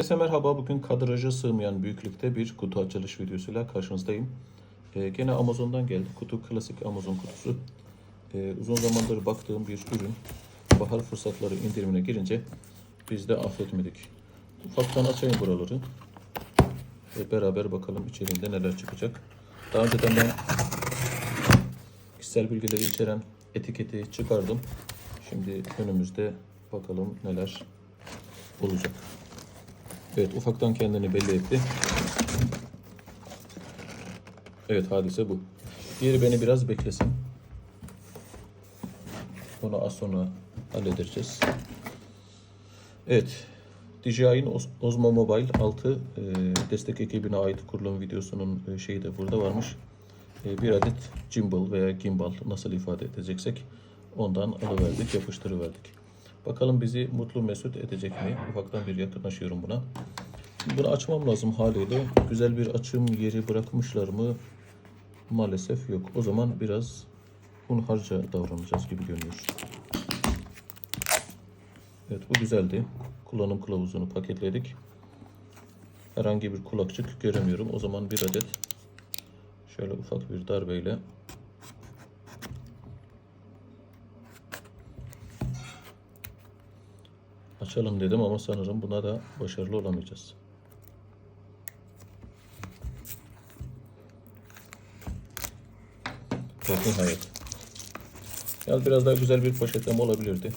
Herkese merhaba. Bugün kadraja sığmayan büyüklükte bir kutu açılış videosuyla karşınızdayım. Ee, gene Amazon'dan geldi. Kutu klasik Amazon kutusu. Ee, uzun zamandır baktığım bir ürün. Bahar fırsatları indirimine girince biz de affetmedik. Ufaktan açayım buraları. Ve beraber bakalım içeriğinde neler çıkacak. Daha önceden ben kişisel bilgileri içeren etiketi çıkardım. Şimdi önümüzde bakalım neler olacak. Evet ufaktan kendini belli etti. Evet hadise bu. Diğeri beni biraz beklesin. Onu az sonra halledeceğiz. Evet. DJI'nin Os- Osmo Mobile 6 e, destek ekibine ait kurulum videosunun e, şeyi de burada varmış. E, bir adet gimbal veya gimbal nasıl ifade edeceksek ondan alıverdik, yapıştırıverdik. Bakalım bizi mutlu mesut edecek mi? Ufaktan bir yakınlaşıyorum buna. Bunu açmam lazım haliyle. Güzel bir açım yeri bırakmışlar mı? Maalesef yok. O zaman biraz hunharca davranacağız gibi görünüyor. Evet bu güzeldi. Kullanım kılavuzunu paketledik. Herhangi bir kulakçık göremiyorum. O zaman bir adet şöyle ufak bir darbeyle açalım dedim ama sanırım buna da başarılı olamayacağız. Evet, nihayet. Yalnız biraz daha güzel bir poşetleme olabilirdi.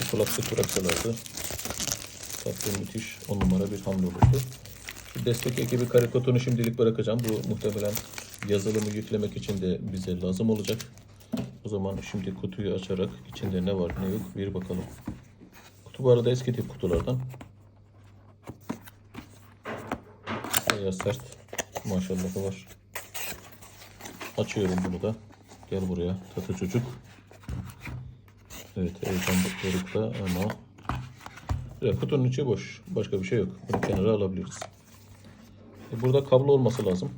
Bir kulaklık bıraksalardı. Tatlı müthiş on numara bir hamle olurdu. Şu destek ekibi karikatürünü şimdilik bırakacağım. Bu muhtemelen yazılımı yüklemek için de bize lazım olacak. O zaman şimdi kutuyu açarak içinde ne var ne yok bir bakalım. Kutu bu arada eski tip kutulardan. Bayağı sert. Maşallah var. Açıyorum bunu da. Gel buraya tatlı çocuk. Evet heyecan dorukta ama ya, kutunun içi boş. Başka bir şey yok. Bunu kenara alabiliriz. E, Burada kablo olması lazım.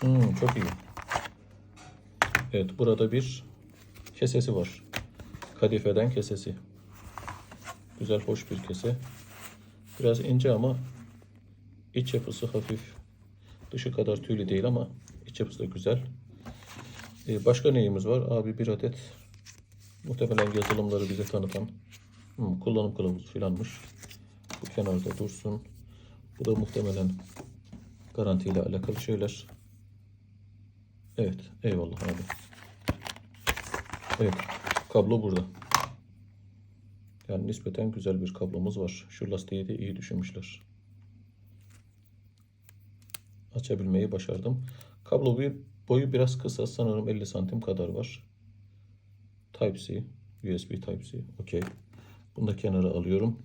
Hmm, çok iyi. Evet burada bir kesesi var. Kadifeden kesesi. Güzel hoş bir kese. Biraz ince ama iç yapısı hafif. Dışı kadar tüylü değil ama iç yapısı da güzel. Ee, başka neyimiz var? Abi bir adet muhtemelen yazılımları bize tanıtan hmm, kullanım kılavuzu filanmış. Bu kenarda dursun. Bu da muhtemelen garantiyle alakalı şeyler. Evet. Eyvallah abi. Evet. Kablo burada. Yani nispeten güzel bir kablomuz var. Şu lastiği de iyi düşünmüşler. Açabilmeyi başardım. Kablo boyu, boyu biraz kısa. Sanırım 50 santim kadar var. Type-C. USB Type-C. Okey. Bunu da kenara alıyorum.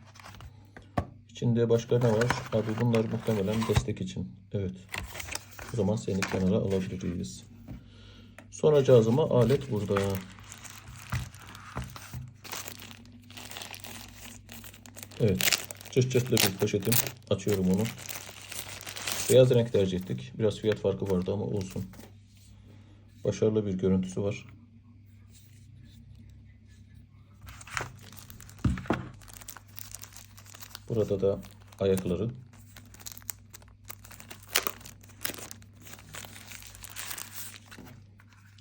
İçinde başka ne var? Abi bunlar muhtemelen destek için. Evet. O zaman seni kenara alabiliriz. Sonra cihazıma alet burada. Evet. Çıt çıtlı bir poşetim. Açıyorum onu. Beyaz renk tercih ettik. Biraz fiyat farkı vardı ama olsun. Başarılı bir görüntüsü var. Burada da ayakları.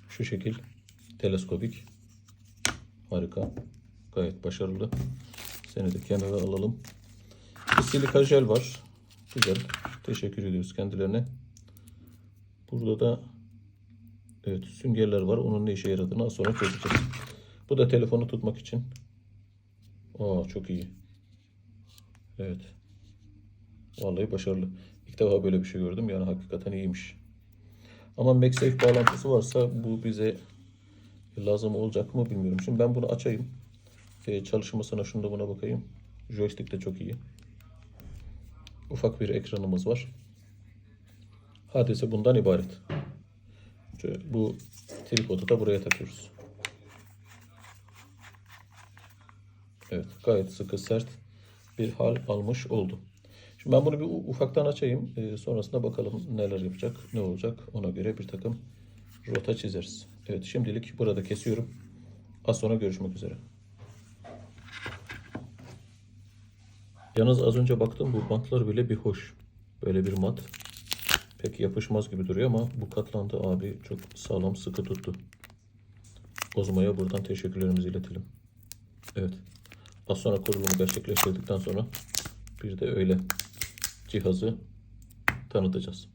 Şu şekil teleskopik. Harika. Gayet başarılı. Seni de kenara alalım. Bir silika jel var. Güzel. Teşekkür ediyoruz kendilerine. Burada da evet süngerler var. Onun ne işe yaradığını az sonra çözeceğiz. Bu da telefonu tutmak için. Aa çok iyi. Evet. Vallahi başarılı. İlk defa böyle bir şey gördüm. Yani hakikaten iyiymiş. Ama MagSafe bağlantısı varsa bu bize lazım olacak mı bilmiyorum. Şimdi ben bunu açayım. Ee, çalışmasına şunda buna bakayım. Joystick de çok iyi. Ufak bir ekranımız var. Hadise bundan ibaret. Bu tripodu da buraya takıyoruz. Evet gayet sıkı sert bir hal almış oldu. Şimdi ben bunu bir ufaktan açayım. Ee, sonrasında bakalım neler yapacak, ne olacak. Ona göre bir takım rota çizeriz. Evet şimdilik burada kesiyorum. Az sonra görüşmek üzere. Yalnız az önce baktım bu bantlar bile bir hoş. Böyle bir mat. Pek yapışmaz gibi duruyor ama bu katlandı abi çok sağlam sıkı tuttu. Ozma'ya buradan teşekkürlerimizi iletelim. Evet. Az sonra kurulumu gerçekleştirdikten sonra bir de öyle cihazı tanıtacağız.